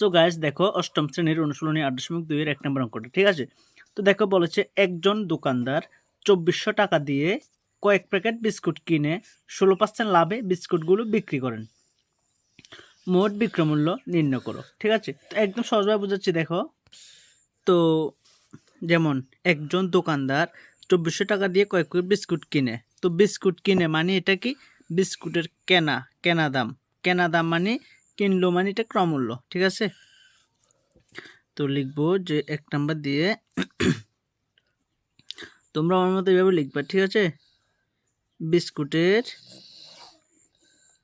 So guys দেখো অষ্টম শ্রেণির অনুশীলনী আট দশমিক দুইয়ের এক নম্বর অঙ্কটা, ঠিক আছে? তো দেখো বলেছে, একজন দোকানদার চব্বিশশো টাকা দিয়ে কয়েক প্যাকেট বিস্কুট কিনে ষোলো পার্সেন্ট লাভে বিস্কুটগুলো বিক্রি করেন। মোট বিক্রমূল্য নির্ণয় করো, ঠিক আছে? তো একদম সহজভাবে বোঝাচ্ছি, দেখো। তো যেমন, একজন দোকানদার চব্বিশশো টাকা দিয়ে কয়েক প্যাকেট বিস্কুট কিনে, তো বিস্কুট কিনে মানে এটা কি? বিস্কুটের কেনা কেনা দাম। কেনা দাম মানে কিনলো মানে এটা ক্রমূল্য, ঠিক আছে? তো লিখব যে এক নাম্বার দিয়ে তোমরা আমার মতো এভাবে লিখবা, ঠিক আছে? বিস্কুটের,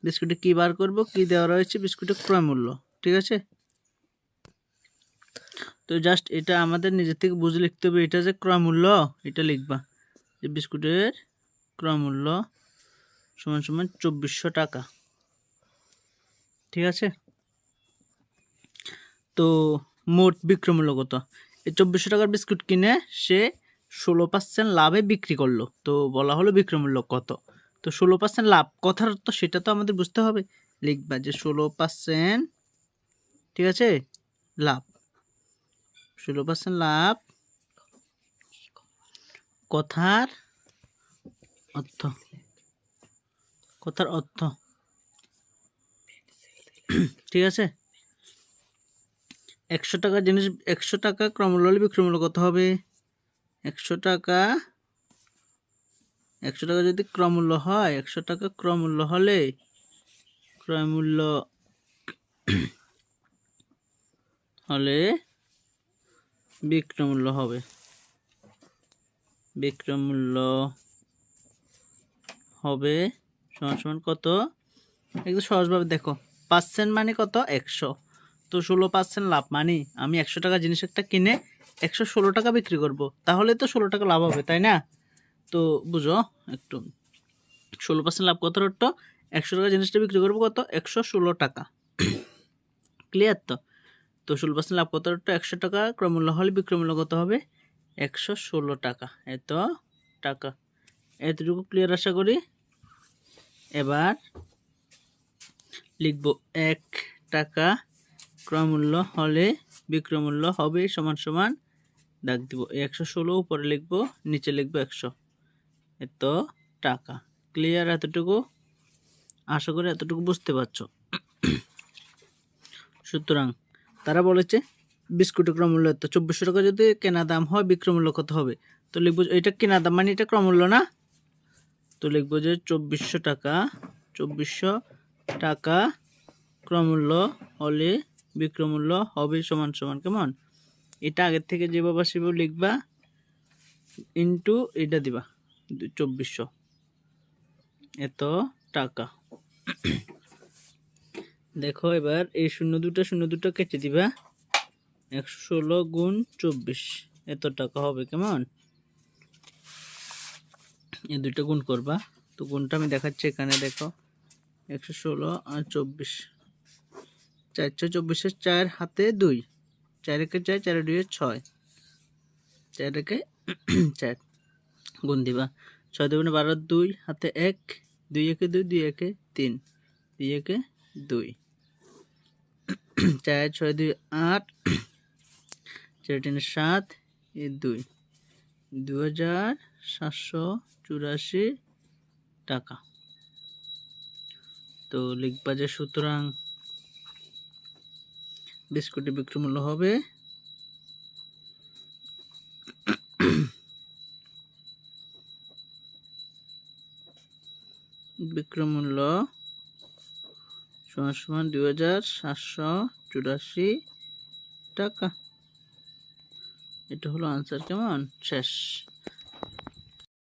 বিস্কুটে কি বার করব, কি দেওয়া রয়েছে বিস্কুটের ক্রয় মূল্য ঠিক আছে? তো জাস্ট এটা আমাদের নিজের থেকে বুঝে লিখতে হবে, এটা যে ক্রয় মূল্য এটা লিখবা। যে বিস্কুটের ক্রয়মূল্য সমান সমান চব্বিশশো টাকা। ঠিক আছে? তো মোট বিক্রয় মূল্য কত? এই চব্বিশশো টাকার বিস্কুট কিনে সে ষোলো পার্সেন্ট লাভে বিক্রি করল। তো বলা হলো বিক্রমূল্য কত? তো ষোলো পার্সেন্ট লাভ, কথার তো সেটা তো আমাদের বুঝতে হবে। লিখবা যে ষোলো পার্সেন্ট ঠিক আছে? লাভ। ষোলো পার্সেন্ট লাভ, কথার অর্থ। কথার অর্থ। ঠিক আছে? একশো টাকা জিনিস, একশো টাকা ক্রমূল্য হলে বিক্রমূল্য কত হবে? একশো টাকা একশো টাকা যদি ক্রমূল্য হয়, একশো টাকা ক্রমূল্য হলে ক্রয়মূল্য হলে বিক্রমূল্য হবে। বিক্রমূল্য হবে সমান সমান কত? একদম সহজভাবে দেখো। পার্সেন্ট মানে কত? একশো। তো ষোলো পার্সেন্ট লাভ মানে। আমি একশো টাকা জিনিস একটা কিনে একশো ষোলো টাকা বিক্রি করব। তাহলে তো ষোলো টাকা লাভ হবে, তাই না? তো বুঝো একটু। ষোলো পার্সেন্ট লাভ কত রট্ট? একশো টাকা জিনিসটা বিক্রি করব কত? একশো ষোলো টাকা। ক্লিয়ার তো? তো ষোলো পার্সেন্ট লাভ কত রট্ট? একশো টাকা। ক্রমূল্য হলে বিক্রমূল্য কত হবে? একশো ষোলো টাকা। এত টাকা। এতটুকু ক্লিয়ার আশা করি? এবার লিখব এক টাকা ক্রয়মূল্য হলে বিক্রয়মূল্য হবে সমান সমান দাগ দিব একশো ষোলো, উপরে লিখব, নিচে লিখব একশো। এত টাকা। ক্লিয়ার এতটুকু? আশা করি এতটুকু বুঝতে পারছ। সুতরাং তারা বলেছে, বিস্কুটের ক্রমূল্য এত। চব্বিশশো টাকা যদি কেনা দাম হয় বিক্রমূল্য কত হবে? তো লিখব এটা কেনা দাম মানে এটা ক্রমূল্য না? তো লিখব যে, চব্বিশশো টাকা, চব্বিশশো টাকা ক্রমূল্য হলে বিক্রমূল্য হবে সমান সমান, কেমন? এটা আগের থেকে যেভাবে সেভাবে লিখবা ইন্টু এটা দিবা চব্বিশশো। এত টাকা। দেখো এবার এই শূন্য দুটো শূন্য দুটো কেটে দিবা, একশো ষোলো গুণ চব্বিশ, এত টাকা হবে, কেমন? এই দুটো গুণ করবা। তো গুণটা আমি দেখাচ্ছি এখানে, দেখো। একশো ষোলো আর চব্বিশ। চারশো চব্বিশের চার হাতে দুই। চার একে চার চার দুই ছয়। চার একে চার। গুণ দিবা। ছয় দুগুণে বারো, দুই হাতে এক। দুই একে দুই দুই একে তিন। দুই একে দুই। চার, ছয় দুই, আট। চার তিনে সাত, এ দুই। দু হাজার সাতশো চুরাশি টাকা। তো লিখবা যে সুতরাং বিস্কুটের বিক্রি মূল্য হবে বিক্রয় মূল্য সমান সমান দুই হাজার সাতশো চুরাশি টাকা। এটা হলো আনসার কেমন? শেষ।